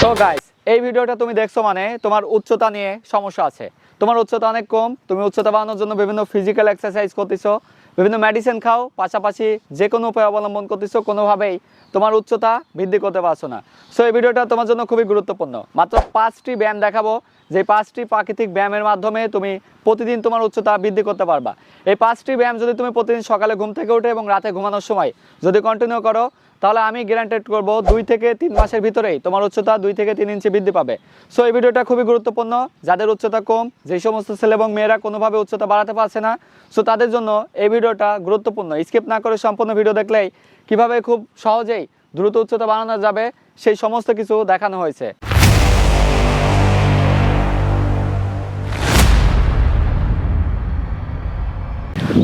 So guys এই ভিডিওটা তুমি দেখছ মানে তোমার উচ্চতা নিয়ে সমস্যা আছে। তোমার উচ্চতা অনেক কম, তুমি উচ্চতা বাড়ানোর জন্য বিভিন্ন ফিজিক্যাল এক্সারসাইজ করতেছো, বিভিন্ন মেডিসিন খাও, পাশাপাশি যে কোনো উপায় অবলম্বন করতেছো, কোনোভাবেই তোমার উচ্চতা বৃদ্ধি করতে পারছ না। সো এই ভিডিওটা তোমার জন্য খুবই গুরুত্বপূর্ণ। মাত্র পাঁচটি ব্যায়াম দেখাবো যে পাঁচটি প্রাকৃতিক ব্যায়ামের মাধ্যমে তুমি প্রতিদিন তোমার উচ্চতা বৃদ্ধি করতে পারবা। এই পাঁচটি ব্যায়াম যদি তুমি প্রতিদিন সকালে ঘুম থেকে উঠে এবং রাতে ঘুমানোর সময় যদি কন্টিনিউ করো, তাহলে আমি গ্যারান্টেড করব দুই থেকে তিন মাসের ভিতরেই তোমার উচ্চতা দুই থেকে তিন ইঞ্চি বৃদ্ধি পাবে। সো এই ভিডিওটা খুবই গুরুত্বপূর্ণ। যাদের উচ্চতা কম যেই সমস্ত ছেলে এবং মেয়েরা কোনোভাবে উচ্চতা বাড়াতে পারছে না সো তাদের জন্য এই ভিডিওটা গুরুত্বপূর্ণ। স্কিপ না করে সম্পূর্ণ ভিডিও দেখলেই কীভাবে খুব সহজেই দ্রুত উচ্চতা বাড়ানো যাবে, সেই সমস্ত কিছু দেখানো হয়েছে।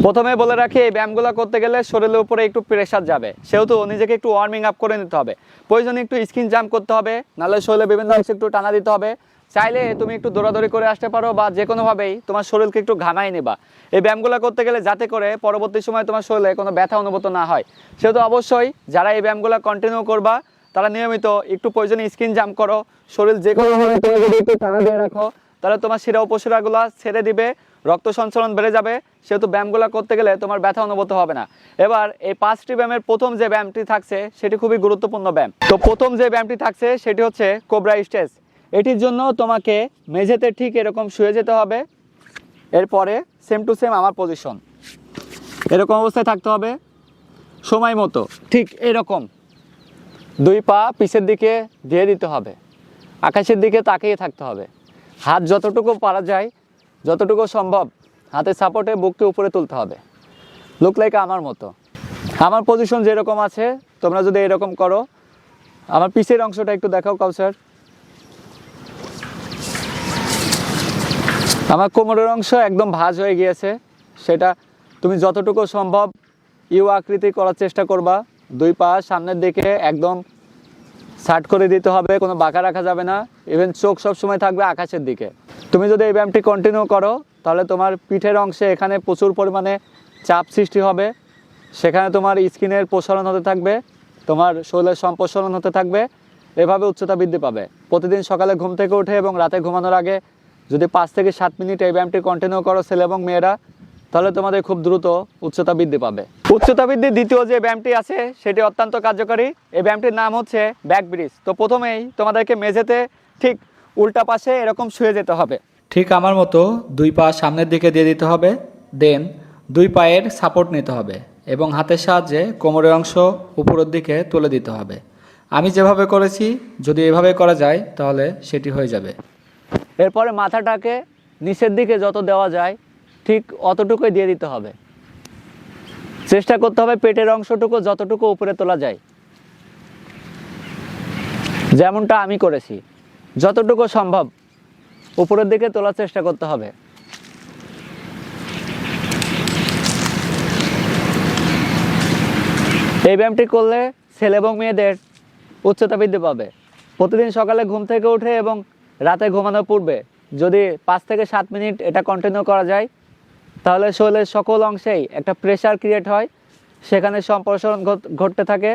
প্রথমে বলে রাখি, এই ব্যায়ামগুলো করতে গেলে শরীরের উপরে একটু প্রেশার যাবে। সেহেতু নিজেকে একটু ওয়ার্মিং আপ করে নিতে হবে। প্রয়োজনে একটু স্কিন জাম্প করতে হবে, নাহলে শরীরে বিভিন্ন অংশে একটু টানা দিতে হবে। চাইলে তুমি একটু দৌড়াদৌড়ি করে আসতে পারো বা যে কোনোভাবেই তোমার শরীরকে একটু ঘামাই নেবা। এই ব্যায়ামগুলো করতে গেলে যাতে করে পরবর্তী সময় তোমার শরীরে কোনো ব্যথা অনুভূত না হয়। সেহেতু অবশ্যই যারা এই ব্যায়ামগুলো কন্টিনিউ করবা, তারা নিয়মিত একটু প্রয়োজনে স্কিন জাম্প করো। শরীর যে কোনোভাবে তুমি যদি একটু টানা দিয়ে রাখো, তাহলে তোমার শিরা উপশিরাগুলো ছেড়ে দিবে। রক্ত সঞ্চালন বেড়ে যাবে, সেহেতু ব্যায়ামগুলো করতে গেলে তোমার ব্যথা অনুভূত হবে না। এবার এই পাঁচটি ব্যায়ামের প্রথম যে ব্যায়ামটি থাকছে, সেটি খুবই গুরুত্বপূর্ণ ব্যায়াম। তো প্রথম যে ব্যায়ামটি থাকছে, সেটি হচ্ছে কোবরা স্টেজ এটির জন্য তোমাকে মেঝেতে ঠিক এরকম শুয়ে যেতে হবে। এরপরে সেম টু সেম আমার পজিশন এরকম অবস্থায় থাকতে হবে, সময় মতো। ঠিক এরকম। দুই পা পিছের দিকে দিয়ে দিতে হবে। আকাশের দিকে তাকিয়ে থাকতে হবে। হাত যতটুকু পারা যায় যতটুকু সম্ভব হাতের সাপোর্টে বুককে উপরে তুলতে হবে। লুক লাইক আমার মতো। আমার পজিশন যেরকম আছে, তোমরা যদি এরকম করো, আমার পিসের অংশটা একটু দেখাও, কাউসার। আমার কোমরের অংশ একদম ভাজ হয়ে গিয়েছে। সেটা তুমি যতটুকু সম্ভব ইউ আকৃতি করার চেষ্টা করবা। দুই পা সামনের দিকে একদম সাট করে দিতে হবে, কোনো বাঁকা রাখা যাবে না। ইভেন চোখ সবসময় থাকবে আকাশের দিকে। তুমি যদি এই ব্যায়ামটি কন্টিনিউ করো, তাহলে তোমার পিঠের অংশে এখানে প্রচুর পরিমাণে চাপ সৃষ্টি হবে। সেখানে তোমার স্কিনের প্রসারণ হতে থাকবে, তোমার শরীরের সম্প্রসারণ হতে থাকবে, এভাবে উচ্চতা বৃদ্ধি পাবে। প্রতিদিন সকালে ঘুম থেকে উঠে এবং রাতে ঘুমানোর আগে যদি পাঁচ থেকে সাত মিনিট এই ব্যায়ামটি কন্টিনিউ করো ছেলে এবং মেয়েরা, তাহলে তোমাদের খুব দ্রুত উচ্চতা বৃদ্ধি পাবে। উচ্চতা বৃদ্ধির দ্বিতীয় যে ব্যায়ামটি আছে, সেটি অত্যন্ত কার্যকরী। এই ব্যায়ামটির নাম হচ্ছে ব্যাক ব্রিজ তো প্রথমেই তোমাদেরকে মেঝেতে ঠিক উল্টা পাশে এরকম শুয়ে যেতে হবে। ঠিক আমার মতো দুই পা সামনের দিকে দিয়ে দিতে হবে দেন দুই পায়ের সাপোর্ট নিতে হবে এবং হাতের সাহায্যে কোমরের অংশ উপরের দিকে তুলে দিতে হবে। আমি যেভাবে করেছি যদি এভাবে করা যায় তাহলে সেটি হয়ে যাবে। এরপরে মাথাটাকে নিচের দিকে যত দেওয়া যায় ঠিক অতটুকুই দিয়ে দিতে হবে। চেষ্টা করতে হবে পেটের অংশটুকু যতটুকু উপরে তোলা যায়। যেমনটা আমি করেছি। যতটুকু সম্ভব উপরের দিকে তোলার চেষ্টা করতে হবে। এই ব্যায়ামটি করলে ছেলে এবং মেয়েদের উচ্চতা বৃদ্ধি পাবে। প্রতিদিন সকালে ঘুম থেকে উঠে এবং রাতে ঘুমানোর পূর্বে যদি পাঁচ থেকে সাত মিনিট এটা কন্টিনিউ করা যায়, তাহলে শরীরের সকল অংশেই একটা প্রেশার ক্রিয়েট হয়। সেখানে সম্প্রসারণ ঘটতে থাকে।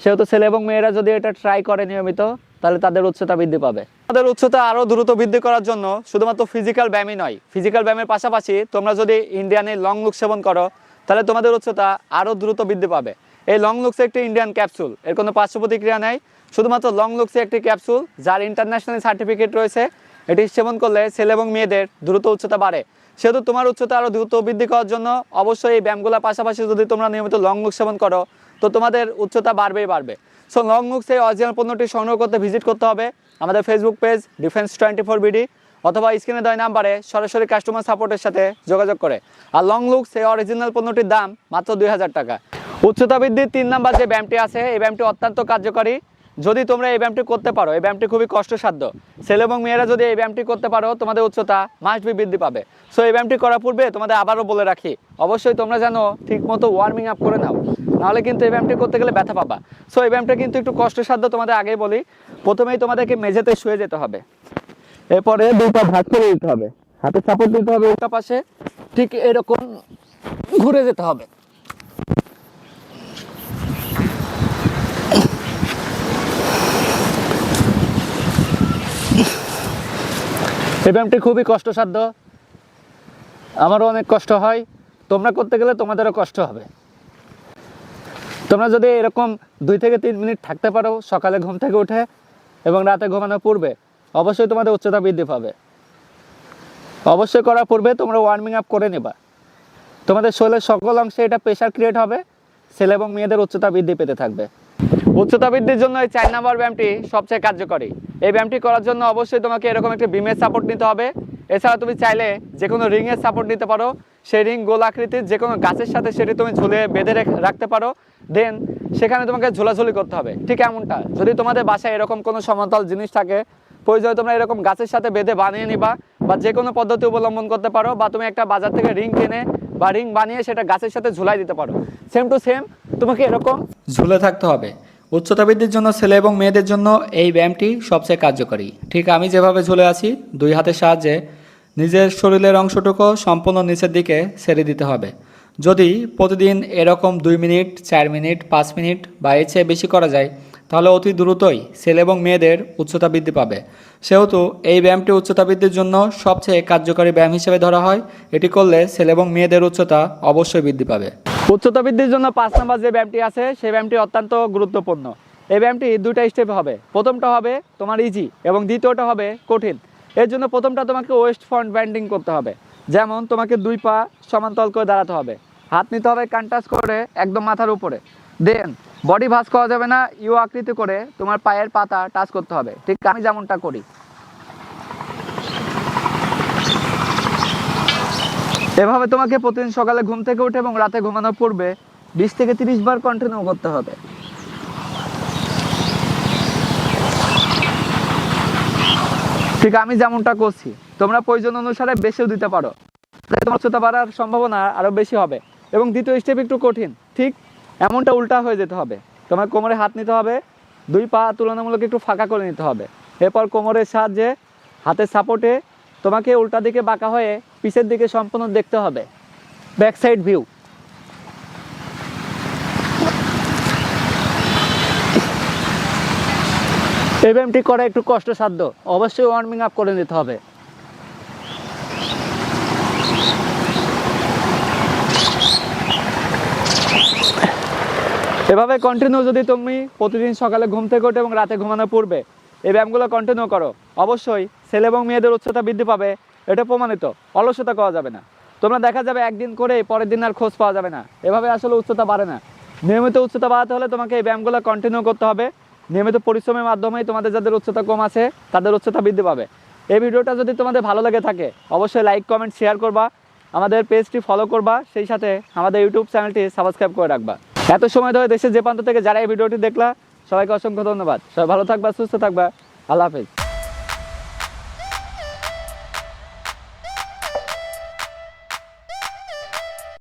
সেহেতু ছেলে এবং মেয়েরা যদি এটা ট্রাই করে নিয়মিত তাহলে তাদের উচ্চতা বৃদ্ধি পাবে। তাদের উচ্চতা আরও দ্রুত বৃদ্ধি করার জন্য শুধুমাত্র ফিজিক্যাল ব্যায়ামই নয় ফিজিক্যাল ব্যায়ামের পাশাপাশি তোমরা যদি ইন্ডিয়ানের লং লুক সেবন করো, তাহলে তোমাদের উচ্চতা আরও দ্রুত বৃদ্ধি পাবে। এই লং লুকস একটি ইন্ডিয়ান ক্যাপসুল এর কোনো পার্শ্ব প্রতিক্রিয়া নেই। শুধুমাত্র লং লুকসে একটি ক্যাপসুল যার ইন্টারন্যাশনাল সার্টিফিকেট রয়েছে, এটি সেবন করলে ছেলে এবং মেয়েদের দ্রুত উচ্চতা বাড়ে। সেহেতু তোমার উচ্চতা আরও দ্রুত বৃদ্ধি করার জন্য অবশ্যই এই ব্যায়ামগুলোর পাশাপাশি যদি তোমরা নিয়মিত লং লুক সেবন করো, তো তোমাদের উচ্চতা বাড়বেই বাড়বে। সো লং এই অরিজিনাল পণ্যটি সংগ্রহ করতে ভিজিট করতে হবে। আমাদের Facebook page defence twenty four BD অথবা স্ক্রিনে দেওয়া নাম্বারে সরাসরি কাস্টমার সাপোর্টের সাথে যোগাযোগ করে। আর লং লুক সেই অরিজিনাল পণ্যটির দাম মাত্র দুই হাজার টাকা। উচ্চতা বৃদ্ধির তিন নাম্বার যে ব্যায়ামটি আছে, এই ব্যায়ামটি অত্যন্ত কার্যকরী। যদি তোমরা এই ব্যায়ামটি করতে পারো, এই ব্যায়ামটি খুবই কষ্টসাধ্য। ছেলে এবং মেয়েরা যদি এই ব্যায়ামটি করতে পারো, তোমাদের উচ্চতা মাস্ট বৃদ্ধি পাবে। সো এই ব্যায়ামটি করার পূর্বে তোমাদের আবারও বলে রাখি, অবশ্যই তোমরা জানো ঠিক মতো ওয়ার্মিং আপ করে নাও। নাহলে কিন্তু এই ব্যায়ামটি করতে গেলে ব্যথা পাবা। সো এই ব্যায়ামটা কিন্তু একটু কষ্টসাধ্য তোমাদের আগেই বলি। প্রথমেই তোমাদেরকে মেঝেতে শুয়ে যেতে হবে। এরপরে দুইটা ভাগ করে দিতে হবে। হাতে সাপোর্ট দিতে হবে, উল্টা পাশে ঠিক এরকম ঘুরে যেতে হবে। এই ব্যায়ামটি খুবই কষ্টসাধ্য। আমারও অনেক কষ্ট হয়। তোমরা করতে গেলে তোমাদেরও কষ্ট হবে। তোমরা যদি এরকম দুই থেকে তিন মিনিট থাকতে পারো, সকালে ঘুম থেকে উঠে এবং রাতে ঘুমানোর পূর্বে, অবশ্যই তোমাদের উচ্চতা বৃদ্ধি পাবে। অবশ্যই করার পূর্বে তোমরা ওয়ার্মিং আপ করে নেবা। তোমাদের শরীরের সকল অংশে এটা প্রেশার ক্রিয়েট হবে। ছেলে এবং মেয়েদের উচ্চতা বৃদ্ধি পেতে থাকবে। উচ্চতা বৃদ্ধির জন্য এই চার নাম্বার ব্যায়ামটি সবচেয়ে কার্যকরী। এই ব্যায়ামটি করার জন্য অবশ্যই তোমাকে এরকম একটা বিমের সাপোর্ট নিতে হবে। এছাড়া তুমি চাইলে যে কোনো রিংয়ের সাপোর্ট নিতে পারো। সেই রিং গোল আকৃতির যে কোনো গাছের সাথে সেটি তুমি ঝুলে বেঁধে রেখ- রাখতে পারো। দেন সেখানে তোমাকে ঝোলাঝুলি করতে হবে। ঠিক এমনটা। যদি তোমাদের বাসায় এরকম কোনো সমতল জিনিস থাকে, প্রয়োজনে তোমরা এরকম গাছের সাথে বেঁধে বানিয়ে নিবা বা যে কোনো পদ্ধতি অবলম্বন করতে পারো বা তুমি একটা বাজার থেকে রিং কিনে বা রিং বানিয়ে সেটা গাছের সাথে ঝুলাই দিতে পারো। সেম টু সেম তোমাকে এরকম ঝুলে থাকতে হবে। উচ্চতা বৃদ্ধির জন্য, ছেলে এবং মেয়েদের জন্য এই ব্যায়ামটি সবচেয়ে কার্যকরী। ঠিক আমি যেভাবে ঝুলে আছি, দুই হাতের সাহায্যে নিজের শরীরের অংশটুকু সম্পূর্ণ নিচের দিকে ছেড়ে দিতে হবে। যদি প্রতিদিন এরকম দুই মিনিট, চার মিনিট, পাঁচ মিনিট বা এর চেয়ে বেশি করা যায়, তাহলে অতি দ্রুতই ছেলে এবং মেয়েদের উচ্চতা বৃদ্ধি পাবে। সেহেতু এই ব্যায়ামটি উচ্চতা বৃদ্ধির জন্য সবচেয়ে কার্যকরী ব্যায়াম হিসেবে ধরা হয়। এটি করলে ছেলে এবং মেয়েদের উচ্চতা অবশ্যই বৃদ্ধি পাবে। উচ্চতা বৃদ্ধির জন্য পাঁচ নাম্বার যে ব্যায়ামটি আছে, সেই ব্যায়ামটি অত্যন্ত গুরুত্বপূর্ণ। এই ব্যায়ামটি দুইটা স্টেপ হবে। প্রথমটা হবে তোমার ইজি এবং দ্বিতীয়টা হবে কঠিন। এর জন্য প্রথমটা তোমাকে ওয়েস্ট ফ্রন্ট ব্যান্ডিং করতে হবে। যেমন তোমাকে দুই পা সমান্তরাল করে দাঁড়াতে হবে। হাত নিতে হবে কান্টাস করে একদম মাথার উপরে। দেন বডি ভাঁজ করা যাবে না ইউ আকৃতি করে তোমার পায়ের পাতা টাচ করতে হবে। ঠিক আমি যেমনটা করি। এভাবে তোমাকে প্রতিদিন সকালে ঘুম থেকে উঠে এবং রাতে ঘুমানোর পূর্বে বিশ থেকে তিরিশ বার কন্টিনিউ করতে হবে। ঠিক আমি যেমনটা করছি, তোমরা প্রয়োজন অনুসারে বেশিও দিতে পারো। তোমার উচ্চতা বাড়ার সম্ভাবনা আরও বেশি হবে। এবং দ্বিতীয় স্টেপ একটু কঠিন, ঠিক এমনটা উল্টা হয়ে যেতে হবে। তোমার কোমরে হাত নিতে হবে, দুই পা তুলনামূলক একটু ফাঁকা করে নিতে হবে। এরপর কোমরের সাহায্যে হাতের সাপোর্টে তোমাকে উল্টা দিকে বাঁকা হয়ে পিছের দিকে সম্পূর্ণ দেখতে হবে। ব্যাক সাইড ভিউ এই করা একটু কষ্টসাধ্য। অবশ্যই ওয়ার্মিং আপ করে নিতে হবে। এভাবে কন্টিনিউ যদি তুমি প্রতিদিন সকালে ঘুম থেকে ওঠো এবং রাতে ঘুমানো পূর্বে এই ব্যায়ামগুলো কন্টিনিউ করো। অবশ্যই ছেলে এবং মেয়েদের উচ্চতা বৃদ্ধি পাবে, এটা প্রমাণিত। অলসতা করা যাবে না। তোমরা দেখা যাবে একদিন করে পরের দিন আর খোঁজ পাওয়া যাবে না। এভাবে আসলে উচ্চতা বাড়ে না। নিয়মিত উচ্চতা বাড়াতে হলে তোমাকে এই ব্যায়ামগুলো কন্টিনিউ করতে হবে। নিয়মিত পরিশ্রমের মাধ্যমেই তোমাদের যাদের উচ্চতা কম আছে, তাদের উচ্চতা বৃদ্ধি পাবে। এই ভিডিওটা যদি তোমাদের ভালো লাগে থাকে, অবশ্যই লাইক কমেন্ট শেয়ার করবা। আমাদের পেজটি ফলো করবা। সেই সাথে আমাদের ইউটিউব চ্যানেলটি সাবস্ক্রাইব করে রাখবা। এত সময় ধরে দেশের যে প্রান্ত থেকে যারা এই ভিডিওটি দেখলা সবাইকে অসংখ্য ধন্যবাদ। সবাই ভালো থাকবা সুস্থ থাকবা। আল্লাহ হাফেজ।